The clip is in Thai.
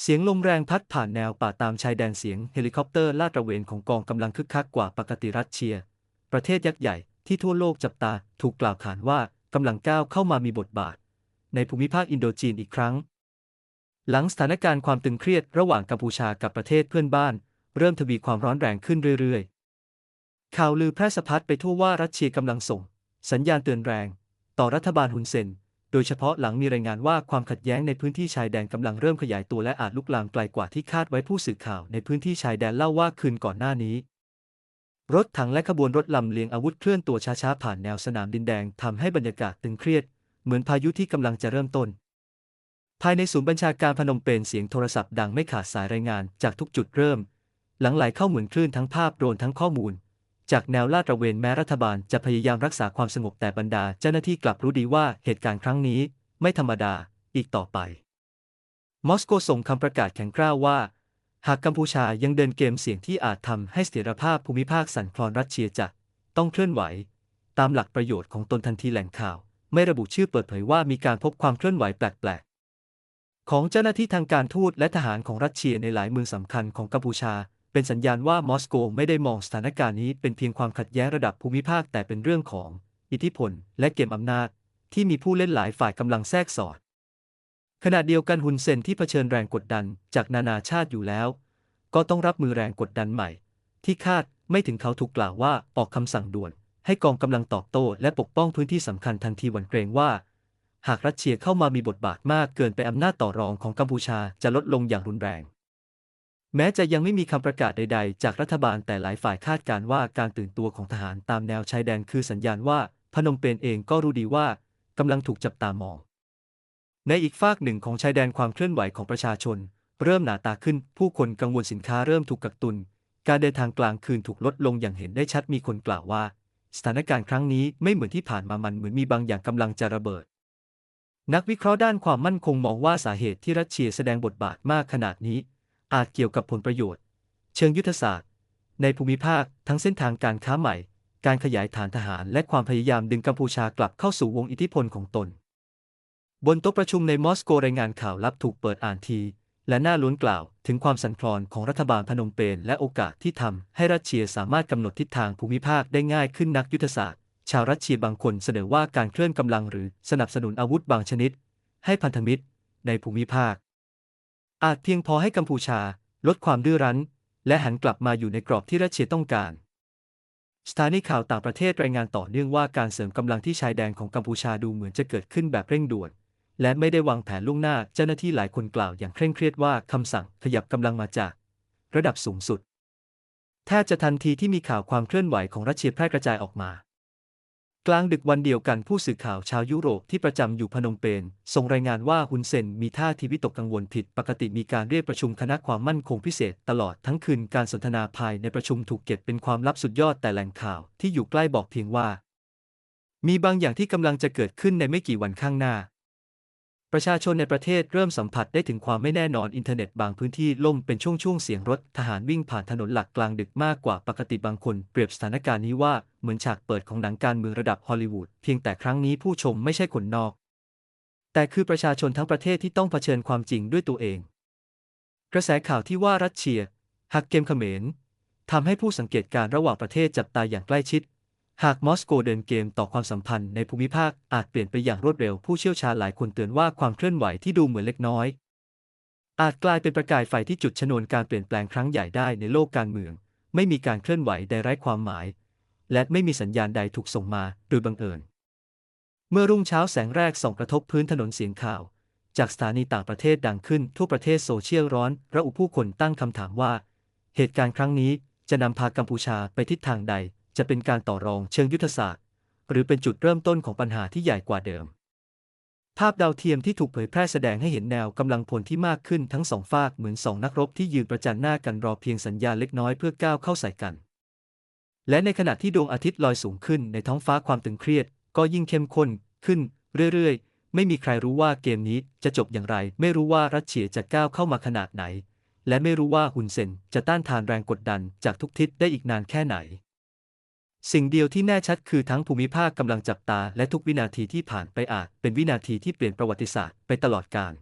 เสียงลมแรงพัดผ่านแนวป่าตามชายแดนเสียงเฮลิคอปเตอร์ลาดตระเวนของกองกำลังคึกคักกว่าปกติรัสเซีย ประเทศยักษ์ใหญ่ที่ทั่วโลกจับตาถูกกล่าวขานว่ากำลังก้าวเข้ามามีบทบาท ในภูมิภาคอินโดจีนอีกครั้ง หลังสถานการณ์ความตึงเครียดระหว่างกัมพูชากับประเทศเพื่อนบ้าน เริ่มทวีความร้อนแรงขึ้นเรื่อยๆข่าวลือแพร่สะพัดไปทั่วว่ารัสเซียกำลังส่ง สัญญาณเตือนแรง ต่อรัฐบาลฮุนเซน โดยเฉพาะหลังมีรายงานว่าความขัดแย้งในพื้นที่ชายแดนกำลังเริ่มขยายตัวและอาจลุกลามไกลกว่าที่คาดไว้ผู้สื่อข่าวในพื้นที่ชายแดนเล่าว่าคืนก่อนหน้านี้ รถถังและขบวนรถลำเลียงอาวุธเคลื่อนตัวช้าๆผ่านแนวสนามดินแดงทำให้บรรยากาศตึงเครียด เหมือนพายุที่กำลังจะเริ่มต้น ภายในศูนย์บัญชาการพนมเปญเสียงโทรศัพท์ดังไม่ขาดสายรายงานจากทุกจุดเริ่ม หลังไหลเข้าเหมือนคลื่นทั้งภาพโดรนทั้งข้อมูล จากแนวลาดตระเวนแม้รัฐบาลจะพยายามรักษาความสงบแต่บรรดาเจ้าหน้าที่กลับรู้ดีว่าเหตุการณ์ครั้งนี้ไม่ธรรมดาอีกต่อไป มอสโกส่งคำประกาศแข็งกร้าวว่า หากกัมพูชายังเดินเกมเสี่ยงที่อาจทำให้เสถียรภาพภูมิภาคสั่นคลอนรัสเซียจะต้องเคลื่อนไหว ตามหลักประโยชน์ของตนทันทีแหล่งข่าว ไม่ระบุชื่อเปิดเผยว่ามีการพบความเคลื่อนไหวแปลกๆของเจ้าหน้าที่ทางการทูตและทหารของรัสเซียในหลายเมืองสำคัญของกัมพูชา เป็นสัญญาณว่ามอสโกไม่ได้มองสถานการณ์นี้เป็นเพียงความขัดแย้งระดับภูมิภาคแต่เป็นเรื่องของ อิทธิพล และเกมอำนาจ ที่มีผู้เล่นหลายฝ่ายกำลังแทรกสอด ขณะเดียวกันฮุนเซนที่เผชิญแรงกดดันจากนานาชาติอยู่แล้ว ก็ต้องรับมือแรงกดดันใหม่ ที่คาดไม่ถึงเขาถูกกล่าวว่าออกคำสั่งด่วน ให้กองกำลังตอบโต้และปกป้องพื้นที่สำคัญทันทีหวั่นเกรงว่า หากรัสเซียเข้ามามีบทบาทมากเกินไปอำนาจต่อรองของกัมพูชาจะลดลงอย่างรุนแรง แม้จะยังไม่มีคำประกาศใด ๆ จากรัฐบาลแต่หลายฝ่ายคาดการณ์ว่าการตื่นตัวของทหารตามแนวชายแดนคือสัญญาณว่าพนมเปญเองก็รู้ดีว่ากำลังถูกจับตามอง ในอีกฝากหนึ่งของชายแดนความเคลื่อนไหวของประชาชน เริ่มหนาตาขึ้น ผู้คนกังวลสินค้าเริ่มถูกกักตุน การเดินทางกลางคืนถูกลดลงอย่างเห็นได้ชัดมีคนกล่าวว่า สถานการณ์ครั้งนี้ไม่เหมือนที่ผ่านมามันเหมือนมีบางอย่างกำลังจะระเบิด นักวิเคราะห์ด้านความมั่นคงมองว่าสาเหตุที่รัสเซียแสดงบทบาทมากขนาดนี้ อาจเกี่ยวกับผลประโยชน์ เชิงยุทธศาสตร์ ในภูมิภาคทั้งเส้นทางการค้าใหม่ การขยายฐานทหารและความพยายามดึงกัมพูชากลับเข้าสู่วงอิทธิพลของตน บนโต๊ะประชุมในมอสโกรายงานข่าวลับถูกเปิดอ่านที และน้าล้วนกล่าวถึงความสั่นคลอนของรัฐบาลพนมเปญและโอกาสที่ทำให้รัสเซียสามารถกำหนดทิศทางภูมิภาคได้ง่ายขึ้นนักยุทธศาสตร์ ชาวรัสเซียบางคนเสนอว่าการเคลื่อนกำลังหรือสนับสนุนอาวุธบางชนิด ให้พันธมิตร ในภูมิภาค อาจเพียงพอให้กัมพูชาลดความดื้อรั้น และหันกลับมาอยู่ในกรอบที่รัสเซียต้องการ สถานีข่าวต่างประเทศรายงานต่อเนื่องว่าการเสริมกำลังที่ชายแดนของกัมพูชาดูเหมือนจะเกิดขึ้นแบบเร่งด่วน และไม่ได้วางแผนล่วงหน้าเจ้าหน้าที่หลายคนกล่าวอย่างเคร่งเครียดว่าคำสั่งขยับกำลังมาจาก ระดับสูงสุดแทบจะทันทีที่มีข่าวความเคลื่อนไหวของรัสเซียแพร่กระจายออกมา กลางดึกวันเดียวกันผู้สื่อข่าวชาวยุโรปที่ประจำอยู่พนมเปญส่งรายงานว่าฮุนเซนมีท่าทีวิตกกังวลผิดปกติมีการเรียกประชุมคณะความมั่นคงพิเศษตลอดทั้งคืนการสนทนาภายในประชุมถูกเก็บเป็นความลับสุดยอดแต่แหล่งข่าวที่อยู่ใกล้บอกเพียงว่า มีบางอย่างที่กำลังจะเกิดขึ้นในไม่กี่วันข้างหน้า ประชาชนในประเทศเริ่มสัมผัสได้ถึงความไม่แน่นอนอินเทอร์เน็ตบางพื้นที่ล่มเป็นช่วงๆเสียงรถทหารวิ่งผ่านถนนหลักกลางดึกมากกว่าปกติบางคนเปรียบสถานการณ์นี้ว่าเหมือนฉากเปิดของหนังการเมืองระดับฮอลลีวูดเพียงแต่ครั้งนี้ผู้ชมไม่ใช่คนนอก แต่คือประชาชนทั้งประเทศที่ต้องเผชิญความจริงด้วยตัวเอง กระแสข่าวที่ว่ารัสเซีย หักเกมเขมรทำให้ผู้สังเกตการณ์ระหว่างประเทศจับตาอย่างใกล้ชิด หากมอสโกเดินเกมต่อความสัมพันธ์ในภูมิภาคอาจเปลี่ยนไปอย่างรวดเร็วผู้เชี่ยวชาญหลายคนเตือนว่าความเคลื่อนไหวที่ดูเหมือนเล็กน้อย อาจกลายเป็นประกายไฟที่จุดชนวนการเปลี่ยนแปลงครั้งใหญ่ได้ในโลกการเมือง ไม่มีการเคลื่อนไหวใดไร้ความหมาย และไม่มีสัญญาณใดถูกส่งมาโดยบังเอิญ เมื่อรุ่งเช้าแสงแรกส่องกระทบพื้นถนนเสียงข่าว จากสถานีต่างประเทศดังขึ้นทั่วประเทศโซเชียลร้อน ระอุผู้คนตั้งคำถามว่า เหตุการณ์ครั้งนี้จะนำพากัมพูชาไปทิศทางใด จะเป็นการต่อรองเชิงยุทธศาสตร์ หรือเป็นจุดเริ่มต้นของปัญหาที่ใหญ่กว่าเดิม ภาพดาวเทียมที่ถูกเผยแพร่แสดงให้เห็นแนวกำลังพลที่มากขึ้นทั้งสองฝากเหมือนสองนักรบที่ยืนประจันหน้ากันรอเพียงสัญญาณเล็กน้อยเพื่อก้าวเข้าใส่กัน และในขณะที่ดวงอาทิตย์ลอยสูงขึ้นในท้องฟ้าความตึงเครียด ก็ยิ่งเข้มข้นขึ้นเรื่อยๆ ไม่มีใครรู้ว่าเกมนี้จะจบอย่างไร ไม่รู้ว่ารัสเซียจะก้าวเข้ามาขนาดไหน และไม่รู้ว่าฮุนเซนจะต้านทานแรงกดดันจากทุกทิศได้อีกนานแค่ไหน สิ่งเดียวที่แน่ชัดคือทั้งภูมิภาคกำลังจับตาและทุกวินาทีที่ผ่านไปอาจเป็นวินาทีที่เปลี่ยนประวัติศาสตร์ไปตลอดกาล